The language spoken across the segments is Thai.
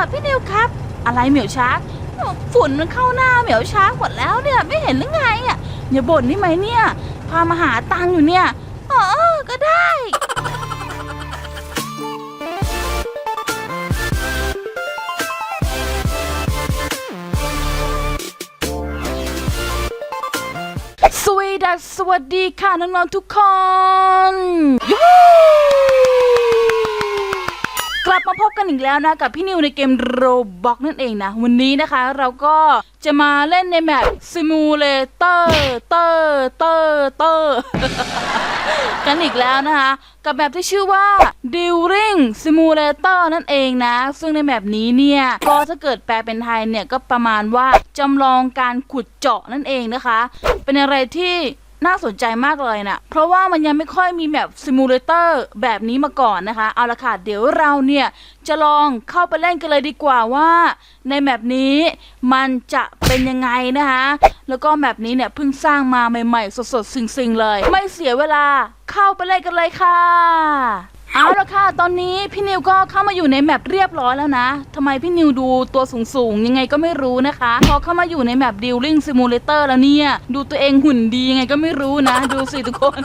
อพี่นิวครับ อะไรเหมียวช้างฝุ่นมันเข้าหน้าเหมียวช้างหมดแล้วเนี่ยไม่เห็นหรือไงอะอย่าบ่นนี่ไหมเนี่ย พามาหาตังค์อยู่เนี่ยเออก็ได้สวีดัสสวัสดีค่ะน้องๆทุกคน อีกแล้วนะกับพี่นิวในเกมโรบอกนั่นเองนะ วันนี้นะคะเราก็จะมาเล่นในแมปซิมูเลเตอร์เตอร์เตอร์เตอร์กันอีกแล้วนะคะ กับแมปที่ชื่อว่า During Simulator นั่นเองนะ ซึ่งในแมปนี้เนี่ย ก็ถ้าเกิดแปลเป็นไทยเนี่ย ก็ประมาณว่าจำลองการขุดเจาะนั่นเองนะคะ เป็นอะไรที่ น่าสนใจมากเลยนะ เพราะว่ามันยังไม่ค่อยมีแบบซิมูเลเตอร์แบบนี้มาก่อนนะคะ เอาละค่ะ เดี๋ยวเราเนี่ย จะลองเข้าไปเล่นกันเลยดีกว่าว่า ในแมปนี้มันจะเป็นยังไงนะคะ แล้วก็แมปนี้เนี่ยเพิ่งสร้างมาใหม่ๆ สดๆ สิงๆ เลย ไม่เสียเวลาเข้าไปเล่นกันเลยค่ะ เอาละค่ะ ตอนนี้พี่นิวก็เข้ามาอยู่ในแมปเรียบร้อยแล้วนะทำไมพี่นิวดูตัวสูงๆ ยังไงก็ไม่รู้นะคะ พอเข้ามาอยู่ในแมป Dealing Simulator แล้วเนี่ย ดูตัวเองหุ่นดียังไงก็ไม่รู้นะ ดูสิทุกคน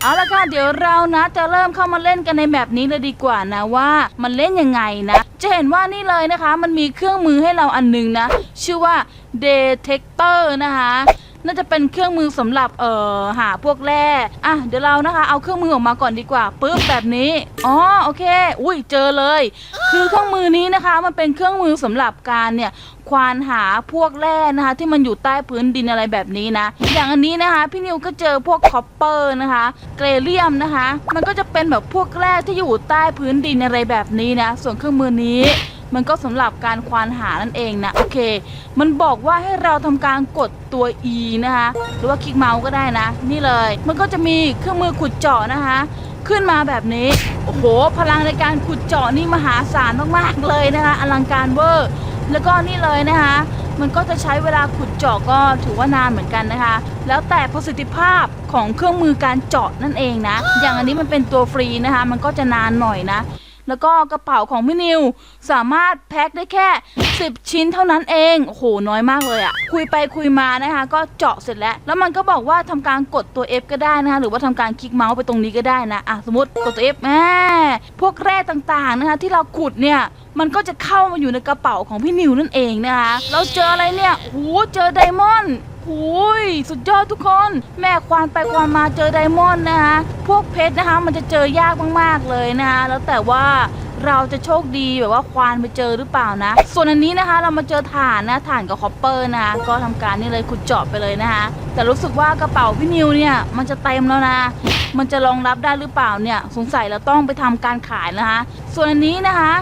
เอาละค่ะ เดี๋ยวเรานะ จะเริ่มเข้ามาเล่นกันในแมปนี้เลยดีกว่านะว่ามันเล่นยังไงนะ จะเห็นว่านี่เลยนะคะ มันมีเครื่องมือให้เราอันหนึงนะ ชื่อว่า Detector นะคะ น่าจะเป็นเครื่องมือสำหรับเอ่อหาพวกแร่อะเดี๋ยวเรานะคะ เอาเครื่องมือออกมาก่อนดีกว่าปึ๊บแบบนี้อ๋อโอเค อุ้ยเจอเลย คือเครื่องมือนี้นะคะมันเป็นเครื่องมือสำหรับการเนี่ยควานหาพวกแร่นะคะ ที่มันอยู่ใต้พื้นดินอะไรแบบนี้นะ อย่างอันนี้นะคะ พี่นิวก็เจอพวกคอปเปอร์นะคะ เกรเลียมนะคะ มันก็จะเป็นแบบพวกแร่ที่อยู่ใต้พื้นดินอะไรแบบนี้นะ ส่วนเครื่องมือนี้ มันก็สำหรับการควานหานั่นเองนะโอเค มันบอกว่าให้เราทำการกดตัว E นะคะ หรือว่าคลิกเมาส์ก็ได้นะ นี่เลย มันก็จะมีเครื่องมือขุดเจาะนะคะ ขึ้นมาแบบนี้ โอ้โห พลังในการขุดเจาะนี่มหาศาลมากๆเลยนะคะ อลังการเวอร์ แล้วก็นี่เลยนะคะ มันก็จะใช้เวลาขุดเจาะก็ถือว่านานเหมือนกันนะคะ แล้วแต่ประสิทธิภาพของเครื่องมือการเจาะนั่นเองนะ อย่างอันนี้มันเป็นตัวฟรีนะคะ มันก็จะนานหน่อยนะ แล้วก็กระเป๋าของพี่นิว สามารถแพ็คได้แค่ 10 ชิ้นเท่านั้นเองโอ้โหน้อยมากเลยอะคุยไปคุยมานะคะ ก็เจาะเสร็จแล้ว แล้วมันก็บอกว่าทำการกดตัว F ก็ได้นะคะหรือว่าทำการคลิกเมาส์ไปตรงนี้ก็ได้นะอะสมมติกดตัว F แหมพวกแร่ต่างๆนะคะที่เราขุดเนี่ยมันก็จะเข้ามาอยู่ในกระเป๋าของพี่นิวนั่นเองนะคะเราเจออะไรเนี่ยโอ้โหเจอไดมอนด์ โอ้ยสุดยอดทุกคน แม่ควานไปควานมาเจอไดมอนด์นะคะ พวกเพชรนะคะ มันจะเจอยากมากๆเลยนะคะ แล้วแต่ว่าเราจะโชคดีแบบว่าควานไปเจอหรือเปล่านะ ส่วนอันนี้นะคะเรามาเจอถ่านนะถ่านกับคอปเปอร์นะคะก็ทำการนี่เลยขุดเจาะไปเลยนะคะแต่รู้สึกว่ากระเป๋าพี่นิวเนี่ยมันจะเต็มแล้วนะ มันจะรองรับได้หรือเปล่าเนี่ยสงสัยเราต้องไปทำการขายนะคะ ส่วนอันนี้นะคะ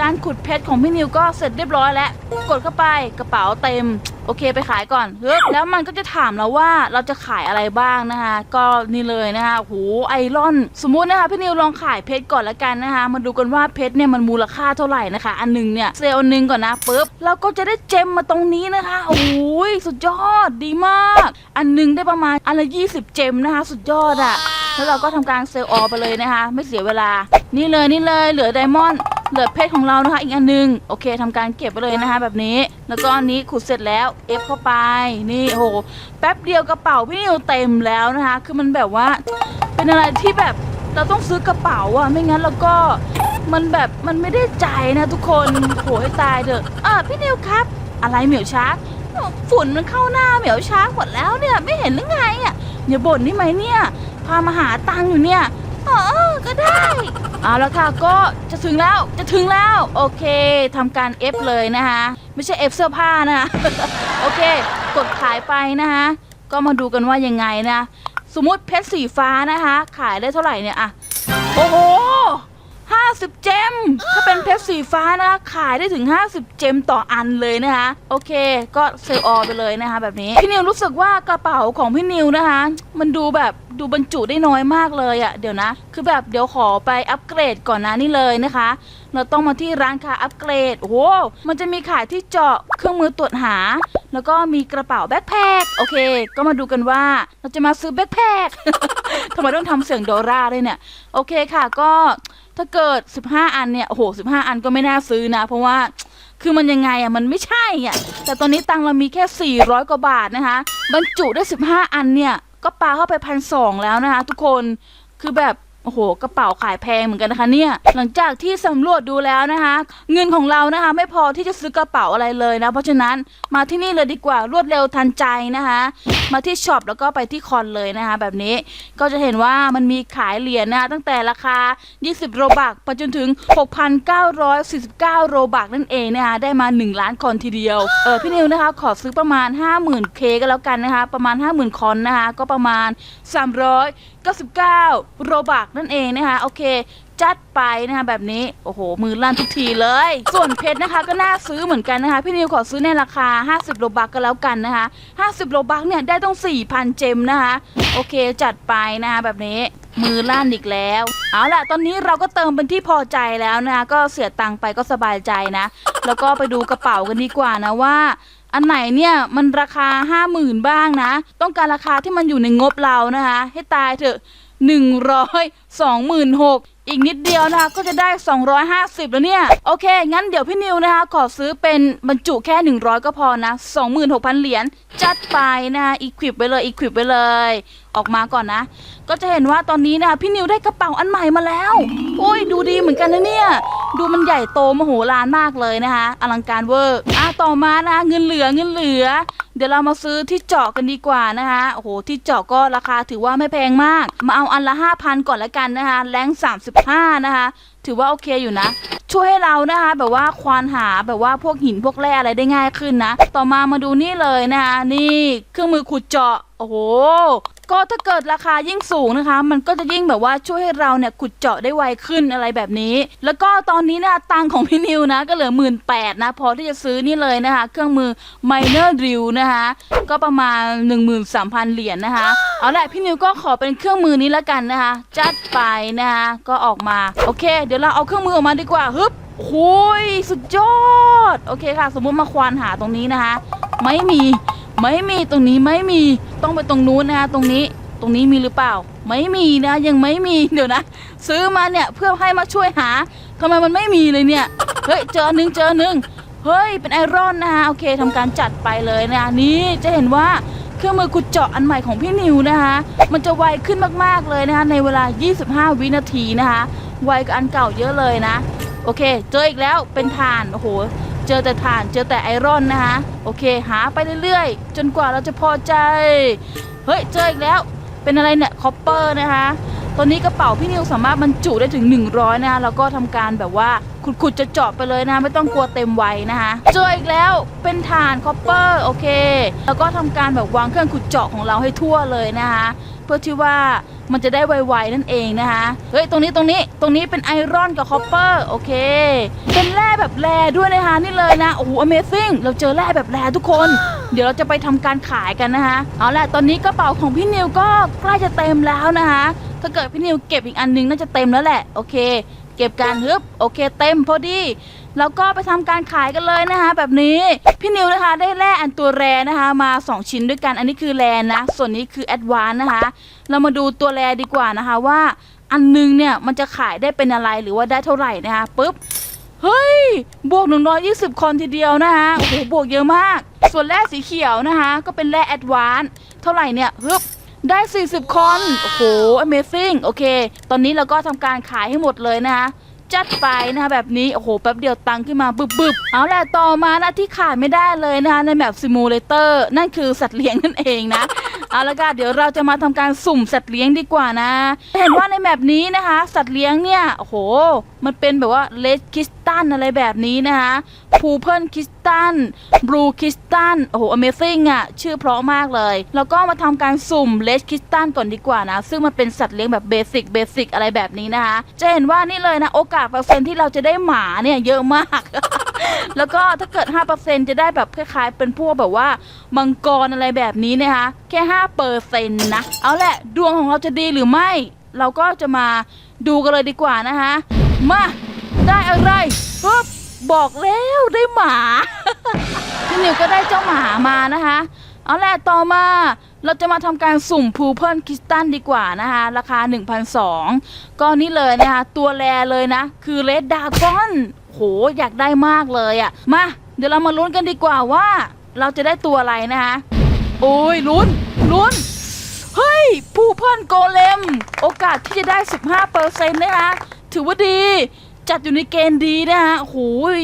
การขุดเพชรของพี่นิวก็เสร็จเรียบร้อยแล้ว กดเข้าไปกระเป๋าเต็ม โอเคไปขายก่อนเฮ้ยแล้วมันก็จะถามเราว่าเราจะขายอะไรบ้างนะคะ ก็นี่เลยนะคะโหไอรอน สมมุตินะคะพี่นิวลองขายเพชรก่อนละกันนะคะ มาดูกันว่าเพชรเนี่ยมันมูลค่าเท่าไหร่นะคะ อันหนึงเนี่ยเซลล์อันหนึ่งก่อนนะปุ๊บเราก็จะได้เจมมาตรงนี้นะคะโอ้ยสุดยอดดีมาก อันหนึงได้ประมาณอันละ20เจมนะคะ สุดยอดอะแล้วเราก็ทำการเซลล์ออไปเลยนะคะ ไม่เสียเวลา นี่เลยนี่เลยเหลือไดมอนด์ เหลือเพชรของเรานะคะ อีกอันหนึง โอเคทำการเก็บไปเลยนะคะ แบบนี้ แล้วก็อันนี้ขุดเสร็จแล้วเอฟเข้าไป นี่โอ้โห แป๊บเดียวกระเป๋าพี่นิวเต็มแล้วนะคะ คือมันแบบว่า เป็นอะไรที่แบบเราต้องซื้อกระเป๋าอะไม่งั้นเราก็มันแบบมันไม่ได้ใจนะทุกคนโหให้ตายเถอะอ่าพี่นิวครับ อะไรเหมียวช้างฝุ่นมันเข้าหน้าเหมียวช้างหมดแล้วเนี่ยไม่เห็นหรือไงอะอย่าบ่นนี่ไหมเนี่ย พามาหาตังอยู่เนี่ย อ๋อก็ได้ เอาแล้วค่ะก็จะถึงแล้วจะถึงแล้ว โอเคทำการเอฟเลยนะคะ ไม่ใช่เอฟเสื้อผ้านะคะ โอเค กดขายไปนะคะก็มาดูกันว่ายังไงนะ สมมุติเพชรสีฟ้านะคะ ขายได้เท่าไหร่เนี่ยอะโอ้โห 50 เจม ถ้าเป็นเพชรสีฟ้านะคะ ขายได้ถึง 50 เจมต่ออันเลยนะคะ โอเค ก็เซลล์ออไปเลยนะคะ แบบนี้ พี่นิวรู้สึกว่ากระเป๋าของพี่นิวนะคะ มันดูแบบดูบรรจุได้น้อยมากเลยอะ่ะ เดี๋ยวนะ คือแบบเดี๋ยวขอไปอัปเกรดก่อนนะนี่เลยนะคะ เราต้องมาที่ร้านค้าอัปเกรด โอ้โห มันจะมีขายที่เจาะเครื่องมือตรวจหา แล้วก็มีกระเป๋าแบ็คแพค โอเค ก็มาดูกันว่าเราจะมาซื้อแบ็คแพคทำไมต้องทำเสียงโดราด้วยเนี่ย โอเคค่ะ ก็ ถ้าเกิด 15 อันเนี่ย โอ้โห 15 อันก็ไม่น่าซื้อนะ เพราะว่า คือมันยังไงอะ มันไม่ใช่อะ แต่ตอนนี้ตังเรามีแค่ 400 กว่าบาทนะคะ บรรจุได้ 15 อันเนี่ย ก็ปาเข้าไปพันสองแล้วนะคะ ทุกคน คือแบบ โอ้โห กระเป๋าขายแพงเหมือนกันนะคะเนี่ย หลังจากที่สำรวจดูแล้วนะคะ เงินของเรานะคะ ไม่พอที่จะซื้อกระเป๋าอะไรเลยนะ เพราะฉะนั้นมาที่นี่เลยดีกว่ารวดเร็วทันใจนะคะ มาที่ช็อปแล้วก็ไปที่คอนเลยนะคะ แบบนี้ก็จะเห็นว่ามันมีขายเหรียญนะคะตั้งแต่ราคา 20 โรบักไปจนถึง 6,949 โรบักนั่นเองนะคะได้มา 1 ล้านคอนทีเดียวเออพี่นิวนะคะ ขอซื้อประมาณ 50,000เคก็แล้วกันนะคะ ประมาณ 50,000คอนนะคะ ก็ประมาณ 300 99 โรบักนั่นเองนะคะ โอเค จัดไปนะคะแบบนี้ โอ้โห มือลั่นทุกทีเลย ส่วนเพชรนะคะก็น่าซื้อเหมือนกันนะคะ พี่นิวขอซื้อในราคา 50 โรบักก็แล้วกันนะคะ 50 โรบักเนี่ยได้ต้อง 4,000 เจมนะคะ โอเคจัดไปนะคะแบบนี้มือลั่นอีกแล้ว เอาล่ะ ตอนนี้เราก็เติมเป็นที่พอใจแล้วนะคะก็เสียตังค์ไปก็สบายใจนะ แล้วก็ไปดูกระเป๋ากันดีกว่านะว่า อันไหนเนี่ยมันราคาห้าหมื่นบ้างนะ ต้องการราคาที่มันอยู่ในงบเรานะคะ ให้ตายเถอะหนึ่งร้อยสองหมื่นหก อีกนิดเดียวนะคะก็จะได้ 250 แล้วเนี่ย โอเค งั้นเดี๋ยวพี่นิวนะคะ ขอซื้อเป็นบรรจุแค่ 100 ก็พอนะ 26,000 เหรียญจัดไปนะคะอีควิปไปเลยอีควิปไปเลย ออกมาก่อนนะ ก็จะเห็นว่าตอนนี้นะคะพี่นิวได้กระเป๋าอันใหม่มาแล้ว โอ้ยดูดีเหมือนกันนะเนี่ย ดูมันใหญ่โตมโหฬารมากเลยนะคะอลังการเวอร์อะต่อมานะคะเงินเหลือเงินเหลือ เดี๋ยวเรามาซื้อที่เจาะกันดีกว่านะคะโอ้โหที่เจาะก็ราคาถือว่าไม่แพงมาก มาเอาอันละ 5,000 ก่อนละกันนะคะแรง35 นะคะ ถือว่าโอเคอยู่นะ ช่วยให้เรานะคะ แบบว่าควานหาแบบว่าพวกหินพวกแร่อะไรได้ง่ายขึ้นนะ ต่อมามาดูนี่เลยนะคะนี่เครื่องมือขุดเจาะโอ้โห ก็ถ้าเกิดราคายิ่งสูงนะคะ มันก็จะยิ่งแบบว่าช่วยให้เราเนี่ยขุดเจาะได้ไวขึ้นอะไรแบบนี้ แล้วก็ตอนนี้นะตังของพี่นิวนะ ก็เหลือหมื่นแปดนะพอที่จะซื้อนี่เลยนะคะ เครื่องมือ miner drill นะคะ ก็ประมาณ 13,000 เหรียญนะคะ เอาละพี่นิวก็ขอเป็นเครื่องมือนี้ละกันนะคะ จัดไปนะคะก็ออกมาโอเค เดี๋ยวเราเอาเครื่องมือออกมาดีกว่าฮึบโอ้ยสุดยอด โอเคค่ะ สมมุติมาควานหาตรงนี้นะคะ ไม่มี ไม่มีตรงนี้ไม่มีต้องไปตรงนู้นนะคะตรงนี้ตรงนี้มีหรือเปล่า ไม่มีนะยังไม่มีเดี๋ยวนะ ซื้อมาเนี่ยเพื่อให้มาช่วยหาทำไมมันไม่มีเลยเนี่ยเฮ้ยเจอหนึ่งเจอหนึ่งเฮ้ยเป็นไอรอนนะคะโอเคทำการจัดไปเลยนะนี่จะเห็นว่าเครื่องมือขุดเจาะอันใหม่ของพี่นิวนะคะ มันจะไวขึ้นมากๆเลยนะคะในเวลา 25 วินาทีนะคะ ไวกว่าอันเก่าเยอะเลยนะ โอเค เจออีกแล้วเป็นฐาน โอ้โห เจอแต่ถ่านเจอแต่ไอรอนนะคะ โอเค หาไปเรื่อยๆ จนกว่าเราจะพอใจ เฮ้ย เจออีกแล้ว เป็นอะไรเนี่ย คอปเปอร์นะคะ ตอนนี้กระเป๋าพี่นิวสามารถบรรจุได้ถึง 100 นะคะแล้วก็ทำการแบบว่าขุดๆจะเจาะไปเลยนะ ไม่ต้องกลัวเต็มไว้นะคะเจออีกแล้วเป็นฐานคอปเปอร์โอเค แล้วก็ทำการแบบวางเครื่องขุดเจาะของเราให้ทั่วเลยนะคะเพื่อที่ว่ามันจะได้ไวๆนั่นเองนะคะเฮ้ยตรงนี้ตรงนี้ตรงนี้เป็นไอรอนกับคอปเปอร์โอเค เป็นแร่แบบแร่ด้วยนะคะนี่เลยนะโอ้โห Amazing เราเจอแร่แบบแร่ทุกคน เดี๋ยวเราจะไปทำการขายกันนะคะเอาละตอนนี้กระเป๋าของพี่นิวก็ใกล้จะเต็มแล้วนะคะ ถ้าเกิดพี่นิวเก็บอีกอันนึงน่าจะเต็มแล้วแหละ โอเค เก็บการฮึบโอเค เต็มพอดี แล้วก็ไปทำการขายกันเลยนะคะ แบบนี้ พี่นิวนะคะ ได้แร่อันตัวแรนะคะ มา 2 ชิ้นด้วยกัน อันนี้คือแรนะ ส่วนนี้คือแอดวานนะคะ เรามาดูตัวแรดีกว่านะคะว่าอันนึงเนี่ยมันจะขายได้เป็นอะไรหรือว่าได้เท่าไหร่นะคะปุ๊บเฮ้ย บวก 120 คนทีเดียวนะคะโอ้โหบวกเยอะมาก ส่วนแร่สีเขียวนะคะ ก็เป็นแร่แอดวานเท่าไหร่เนี่ยฮึบ ได้ 40 คน โอ้โห Amazing โอเค ตอนนี้เราก็ทำการขายให้หมดเลยนะคะจัดไปนะคะแบบนี้ โอ้โห แป๊บเดียวตังค์ขึ้นมาบึบบึบเอาแหละต่อมานะที่ขาดไม่ได้เลยนะคะในแบบซิมูเลเตอร์นั่นคือสัตว์เลี้ยงนั่นเองนะ เอาละค่ะเดี๋ยวเราจะมาทำการสุ่มสัตว์เลี้ยงดีกว่านะ เห็นว่าในแบบนี้นะคะ สัตว์เลี้ยงเนี่ย โอ้โห มันเป็นแบบว่าเลดคริสตันอะไรแบบนี้นะคะพูเพิลคริสตันบลูคริสตันโอ้โห Amazing อะ ชื่อเพราะมากเลย แล้วก็มาทำการสุ่มเลดคริสตันก่อนดีกว่านะ ซึ่งมันเป็นสัตว์เลี้ยงแบบเบสิกเบสิกอะไรแบบนี้นะคะ จะเห็นว่านี่เลยนะ โอกาสเปอร์เซ็นต์ที่เราจะได้หมาเนี่ยเยอะมากแล้วก็ถ้าเกิด 5%จะได้แบบคล้ายๆ เป็นพวกแบบว่ามังกรอะไรแบบนี้นะคะ แค่5%นะ เอาแหละ ดวงของเราจะดีหรือไม่ เราก็จะมาดูกันเลยดีกว่านะคะ มา ได้อะไรปุ๊บบอกแล้วได้หมาพี่นิวก็ได้เจ้าหมามานะคะ เอาแหละต่อมาเราจะมาทำการสุ่มพูเพิลคริสตันดีกว่านะคะ ราคา1,200ก็นี่เลยนะคะ ตัวแรเลยนะ คือเลดดากอน โห อยากได้มากเลยอะมา เดี๋ยวเรามาลุ้นกันดีกว่าว่า เราจะได้ตัวอะไรนะคะ โอ้ยลุ้นลุ้น เฮ้ย ผู้เพ่นโกเลม โอกาสที่จะได้ 15%นะคะ ถือว่าดี จัดอยู่ในเกณฑ์ดีนะคะโอ้ย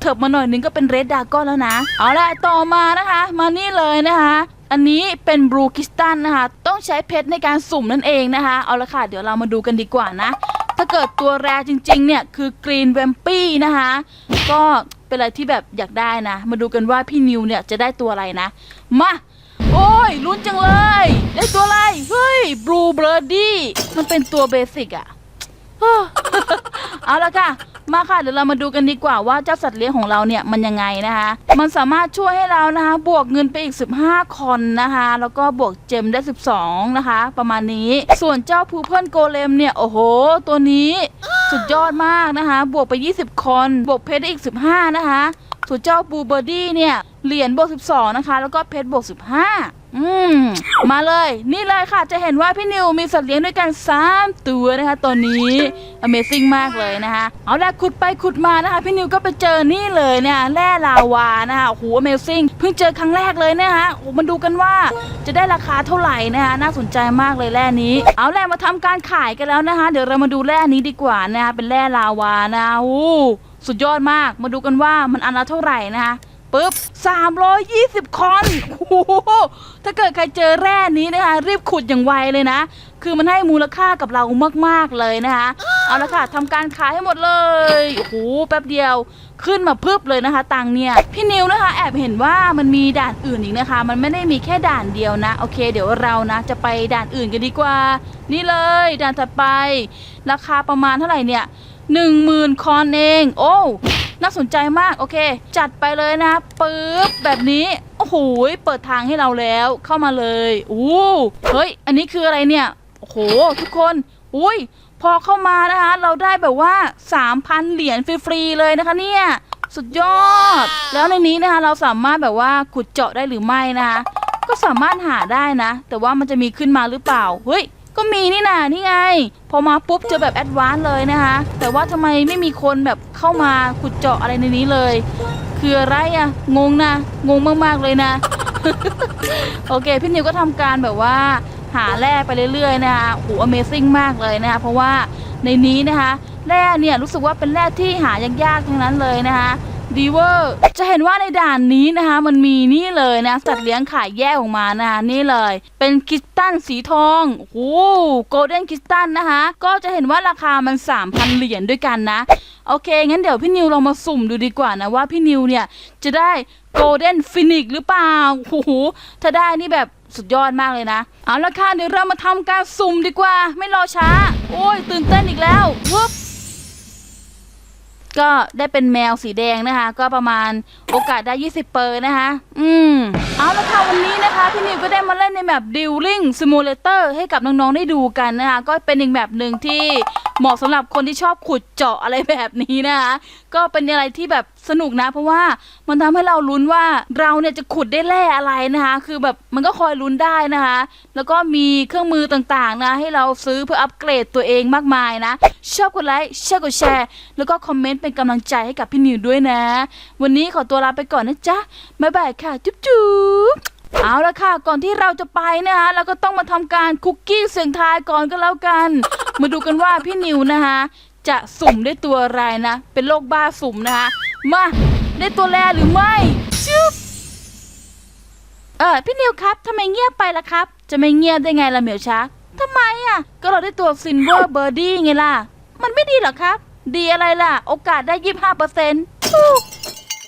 เถิบมาหน่อยนึงก็เป็นเรดดาก้อนแล้วนะ เอาละต่อมานะคะ มานี่เลยนะคะอันนี้เป็นบรูคิสตันนะคะ ต้องใช้เพชรในการสุ่มนั่นเองนะคะ เอาละค่ะ เดี๋ยวเรามาดูกันดีกว่านะ ถ้าเกิดตัวแรจริง ๆ เนี่ย คือกรีนแวมปี้นะคะ ก็เป็นอะไรที่แบบอยากได้นะ มาดูกันว่าพี่นิวเนี่ยจะได้ตัวอะไรนะ มา โอ้ยลุ้นจังเลย ได้ตัวอะไร เฮ้ยบลูเบอร์ดี้มันเป็นตัวเบสิกอะ เอเอาละค่ะ มาค่ะเดี๋ยวเรามาดูกันดีกว่าว่าเจ้าสัตว์เลี้ยงของเราเนี่ยมันยังไงนะคะ มันสามารถช่วยให้เรานะคะ บวกเงินไปอีก 15 คอนนะคะ แล้วก็บวกเจมได้ 12 นะคะ ประมาณนี้ ส่วนเจ้าพูเพิลโกเลมเนี่ยโอ้โห ตัวนี้สุดยอดมากนะคะ บวกไป 20 คอน บวกเพชรได้อีก 15 นะคะส่วนเจ้าบูเบอร์ดี้เนี่ยเหรียญบวก 12 นะคะ แล้วก็เพชรบวก 15 อืมมาเลย นี่เลยค่ะจะเห็นว่าพี่นิวมีสัตว์เลี้ยงด้วยกัน 3 ตัวนะคะตอนนี้ Amazing มากเลยนะคะ เอาละขุดไปขุดมานะคะ พี่นิวก็ไปเจอนี่เลยเนี่ยแร่ลาวานะคะโอ้โห Amazing เพิ่งเจอครั้งแรกเลยนะคะโอ้โหมาดูกันว่าจะได้ราคาเท่าไหร่นะคะน่าสนใจมากเลยแร่นี้ เอาแร่มาทำการขายกันแล้วนะคะ เดี๋ยวเรามาดูแร่นี้ดีกว่านะคะเป็นแร่ลาวานะโอ้สุดยอดมากมาดูกันว่ามันอันละเท่าไหร่นะคะ ปึ๊บ 320 คอนโอ้โหถ้าเกิดใครเจอแร่นี้นะคะ รีบขุดอย่างไวเลยนะ คือมันให้มูลค่ากับเรามากๆเลยนะคะ เอาละค่ะทำการขายให้หมดเลย โอ้โห แป๊บเดียวขึ้นมาพึบเลยนะคะ ตังเนี่ย พี่นิวนะคะ แอบเห็นว่ามันมีด่านอื่นอีกนะคะ มันไม่ได้มีแค่ด่านเดียวนะ โอเค เดี๋ยวเรานะ จะไปด่านอื่นกันดีกว่า นี่เลย ด่านถัดไป ราคาประมาณเท่าไหร่เนี่ยหนึ่งหมื่นคอนเอง โอ้ น่าสนใจมากโอเค จัดไปเลยนะปึ๊บแบบนี้โอ้โหเปิดทางให้เราแล้วเข้ามาเลยอู้เฮ้ย อันนี้คืออะไรเนี่ยโอ้โหทุกคนอุ้ยพอเข้ามานะคะ เราได้แบบว่า 3,000 เหรียญฟรีๆเลยนะคะเนี่ย สุดยอด แล้วในนี้นะคะ เราสามารถแบบว่าขุดเจาะได้หรือไม่นะคะ ก็สามารถหาได้นะ แต่ว่ามันจะมีขึ้นมาหรือเปล่า เฮ้ย ก็มีนี่นานี่ไง พอมาปุ๊บเจอแบบแอดวานซ์เลยนะคะ แต่ว่าทำไมไม่มีคนแบบเข้ามาขุดเจาะอะไรในนี้เลย คืออะไรอะงงนะ งงมากๆเลยนะ โอเค พี่นิวก็ทำการแบบว่า หาแร่ไปเรื่อยๆนะคะโอ้โห Amazing มากเลยนะคะเพราะว่าในนี้นะคะแร่เนี่ยรู้สึกว่าเป็นแร่ที่หายากๆทั้งนั้นเลยนะคะ ดีเวอร์จะเห็นว่าในด่านนี้นะคะ มันมีนี่เลยนะสัตว์เลี้ยงขายแยกออกมานะคะนี่เลย เป็นคริสตัลสีทองโอ้โหโกลเด้นคริสตัลนะคะ ก็จะเห็นว่าราคามัน 3,000 เหรียญด้วยกันนะ โอเค งั้นเดี๋ยวพี่นิวเรามาสุ่มดูดีกว่านะ ว่าพี่นิวเนี่ย จะได้โกลเด้นฟินิกหรือเปล่าโอ้โหถ้าได้นี่แบบสุดยอดมากเลยนะ เอาละค่ะเดี๋ยวเรามาทำการสุ่มดีกว่า ไม่รอช้า โอ้ยตื่นเต้นอีกแล้ววุ๊บ ก็ได้เป็นแมวสีแดงนะคะ ก็ประมาณโอกาสได้ 20 เปอร์นะคะ อืม เอาละค่ะวันนี้นะคะ พี่นิวก็ได้มาเล่นในแบบ Dealing Simulator ให้กับน้อง ๆ ได้ดูกันนะคะ ก็เป็นอีกแบบหนึ่งที่ เหมาะสำหรับคนที่ชอบขุดเจาะอะไรแบบนี้นะคะก็เป็นอะไรที่แบบสนุกนะ เพราะว่ามันทำให้เราลุ้นว่าเราเนี่ยจะขุดได้แร่อะไรนะคะ คือแบบมันก็คอยลุ้นได้นะคะ แล้วก็มีเครื่องมือต่างๆนะให้เราซื้อเพื่ออัปเกรดตัวเองมากมายนะ ชอบกดไลค์ชอบกดแชร์ แล้วก็คอมเมนต์เป็นกำลังใจให้กับพี่นิวด้วยนะ วันนี้ขอตัวลาไปก่อนนะจ๊ะบ๊ายบายค่ะ จุ๊บจุ๊บเอาละค่ะ ก่อนที่เราจะไปนะคะเราก็ต้องมาทำการคุกกี้เสียงทายก่อนก็แล้วกัน มาดูกันว่าพี่นิวนะคะ จะสุ่มได้ตัวอะไรนะ เป็นโรคบ้าสุ่มนะคะ มาได้ตัวแรหรือไม่จุ๊บเออพี่นิวครับทำไมเงียบไปล่ะครับ จะไม่เงียบได้ไงล่ะเหมียวชักทำไมอะ ก็เราได้ตัวซินเวอร์เบอร์ดี้ไงล่ะ มันไม่ดีหรอครับ ดีอะไรล่ะ โอกาสได้ยี่บห้าเปอร์เซ็นต์